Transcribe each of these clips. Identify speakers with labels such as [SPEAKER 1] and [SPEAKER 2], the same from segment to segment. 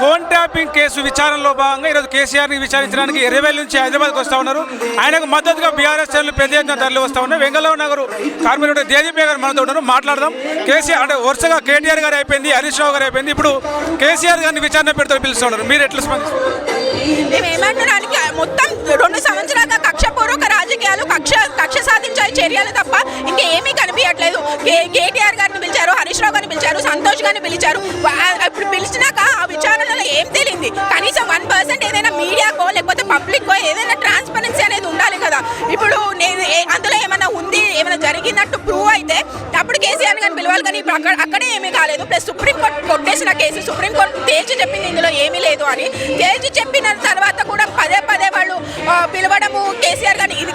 [SPEAKER 1] Phone tapping case విచారణలో భాగంగా ఈరోజు కేసీఆర్ని విచారించడానికి ఎర్రవేల్ నుంచి హైదరాబాద్కి వస్తూ ఉన్నారు. ఆయనకు మద్దతుగా బీఆర్ఎస్ శ్రేణులు పెద్ద ఎత్తున తరలి వస్తూ ఉన్నాయి వెంగళరావు నగరు కార్మికుడు దేదీపీ గారు మనతో ఉన్నారు. మాట్లాడదాం. కేసీఆర్ అంటే వరుసగా కేటీఆర్ గారు అయిపోయింది హరీష్ రావు గారు అయిపోయింది. ఇప్పుడు కేసీఆర్ గారిని విచారణ పెడుతూ పిలుస్తూ ఉన్నారు. మీరు ఎట్లా స్పందిస్తారు?
[SPEAKER 2] మేము ఏమంటున్నానికి మొత్తం రెండు సంవత్సరాలుగా కక్షపూర్వక రాజకీయాలు కక్ష కక్ష సాధించే చర్యలు తప్ప ఇంకా లేదు. కేటీఆర్ గారిని పిలిచారు హరీష్ రావు గారిని పిలిచారు సంతోష్ గారిని పిలిచారు. ఇప్పుడు పిలిచినాక ఆ విచారణలో ఏం తెలియంది కనీసం వన్ పర్సెంట్ ఏదైనా మీడియాకో లేకపోతే పబ్లిక్కో ఏదైనా ట్రాన్స్పరెన్సీ అనేది ఉండాలి కదా. ఇప్పుడు నేను ఏ- అందులో ఏమైనా ఉంది ఏమైనా జరిగినట్టు ప్రూవ్ అయితే అప్పుడు కేసీఆర్ గారిని పిలవాలి కానీ ఇప్పుడు అక్కడ అక్కడే ఏమీ కాలేదు. ప్లస్ సుప్రీంకోర్టు కొట్టేసిన కేసు సుప్రీంకోర్టు తేల్చి చెప్పింది ఇందులో ఏమీ లేదు అని. తేల్చి చెప్పిన తర్వాత కూడా పదే పదే వాళ్ళు పిలవడము కేసీఆర్ గారిని ఇది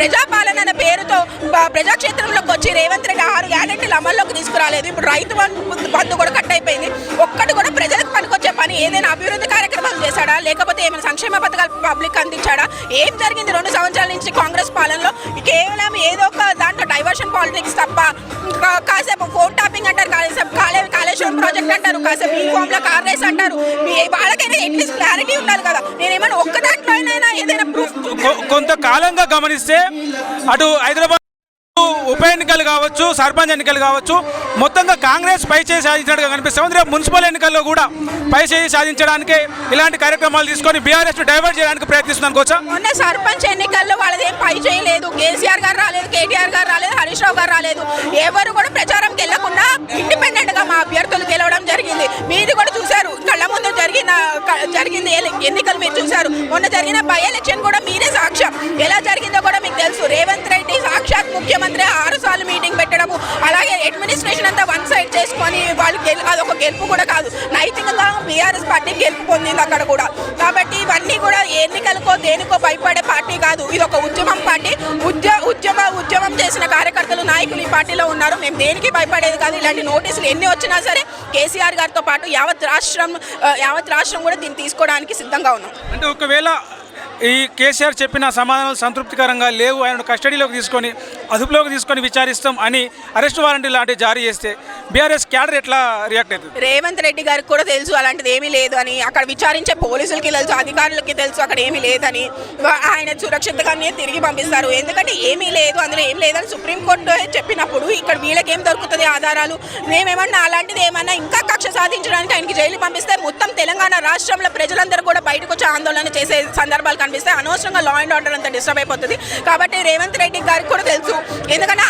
[SPEAKER 2] ప్రజాపాలన అనే పేరుతో ప్రజాక్షేత్రంలోకి వచ్చి రేవంత్ రెడ్డి ఆరు గ్యారెంటీలు అమల్లోకి తీసుకురాలేదు. ఇప్పుడు రైతు బంధు బంధు కూడా కట్ అయిపోయింది. ఒక్కటి కూడా ప్రజలకు పనికొచ్చే పని ఏదైనా అభివృద్ధి కార్యక్రమాలు చేశాడా? లేకపోతే ఏమైనా సంక్షేమ పథకాలు పబ్లిక్ అందించాడా? ఏం జరిగింది? రెండు సంవత్సరాల నుంచి కాంగ్రెస్ పాలనలో కేవలం ఏదో ఒక దాంట్లో డైవర్షన్ పాలిటిక్స్ తప్ప కాసేపు ఫోన్ టాపింగ్ అంటారు కాసేపు కాలే కాళేశ్వరం ప్రాజెక్ట్ అంటారు కాసేపు ఈ ఫామ్లో కార్ రేస్ అంటారు. మీ- వాళ్ళకైనా ఎట్లీస్ట్ క్లారిటీ ఉండాలి కదా. నేనేమైనా ఒక్క దాంట్లో ఏదైనా
[SPEAKER 1] కొంతకాలంగా గమనిస్తే అటు హైదరాబాద్ ఉప ఎన్నికలు కావచ్చు సర్పంచ్ ఎన్నికలు కావచ్చు మొత్తంగా కాంగ్రెస్ పై చేయి సాధించినట్టుగా కనిపిస్తుంది. రేపు మున్సిపల్ ఎన్నికల్లో కూడా పై చేయి సాధించడానికి ఇలాంటి కార్యక్రమాలు తీసుకొని బీఆర్ఎస్ డైవర్ట్ చేయడానికి ప్రయత్నిస్తున్నాను కోచా
[SPEAKER 2] మొన్న సర్పంచ్ ఎన్నికల్లో వాళ్ళది ఏం పై చేయలేదు కేసీఆర్ గారు రాలేదు కేటీఆర్ గారు రాలేదు హరీష్ రావు గారు రాలేదు. ఎవరు కూడా ప్రచారంకి వెళ్ళకుండా ఇండిపెండెంట్గా మా అభ్యర్థులు గెలవడం జరిగింది. మీది కూడా చూశారు జరిగింది? ఎన్నికలు మీరు చూశారు? మొన్న జరిగిన బై ఎలక్షన్ కూడా మీరే సాక్ష్యం. ఎలా జరిగిందో కూడా మీకు తెలుసు. రేవంత్ రెడ్డి సాక్షాత్ ముఖ్యమంత్రి ఆరు సార్లు మీటింగ్ పెట్టడము అలాగే అడ్మినిస్ట్రేషన్ అంతా వన్ సైడ్ చేసుకొని వాళ్ళు గెలు అదొక గెలుపు కూడా కాదు. నైతికంగా బీఆర్ఎస్ పార్టీ గెలుపు పొందింది అక్కడ కూడా. కాబట్టి ఇవన్నీ కూడా ఎన్నికలకో దేనికో భయపడే పార్టీ కాదు. ఇది ఒక ఉద్యమం పార్టీ. ఉద్య ఉద్యమ ఉద్యమం చేసిన కార్యకర్తలు నాయకులు ఈ పార్టీలో ఉన్నారు. మేము దేనికి భయపడేది కాదు. ఇలాంటి నోటీసులు ఎన్ని వచ్చినా సరే కేసీఆర్ గారితో పాటు యావత్ రాష్ట్రం యావత్ రాష్ట్రం కూడా దీన్ని తీసుకోవడానికి సిద్ధంగా ఉన్నాం.
[SPEAKER 1] అంటే ఒకవేళ ఈ కేసీఆర్ చెప్పిన సమాధానాలు సంతృప్తికరంగా లేవు ఆయన కస్టడీలోకి తీసుకొని అదుపులోకి తీసుకొని విచారిస్తాం అని అరెస్ట్ వారెంట్ లాంటివి జారీ చేస్తే బీఆర్ఎస్ క్యాడర్ ఎట్లా రియాక్ట్ అవుతుంది?
[SPEAKER 2] రేవంత్ రెడ్డి గారికి కూడా తెలుసు అలాంటిది ఏమీ లేదు అని. అక్కడ విచారించే పోలీసులకి తెలుసు అధికారులకి తెలుసు అక్కడ ఏమీ లేదని. ఆయన సురక్షితంగానే తిరిగి పంపిస్తారు. ఎందుకంటే ఏమీ లేదు అందులో ఏం లేదని సుప్రీంకోర్టు చెప్పినప్పుడు ఇక్కడ వీళ్ళకి ఏం దొరుకుతుంది ఆధారాలు? మేమేమన్నా అలాంటిది ఏమన్నా ఇంకా కక్ష సాధించడానికి ఆయనకి జైలు పంపిస్తే మొత్తం తెలంగాణ రాష్ట్రంలో ప్రజలందరూ కూడా బయటకు వచ్చి ఆందోళన చేసే సందర్భాలు కనిపిస్తాయి అనవసరంగా లా అండ్ ఆర్డర్ అంతా డిస్టర్బ్ అయిపోతుంది. కాబట్టి రేవంత్ రెడ్డి గారికి కూడా తెలుసు. ఎందుకంటే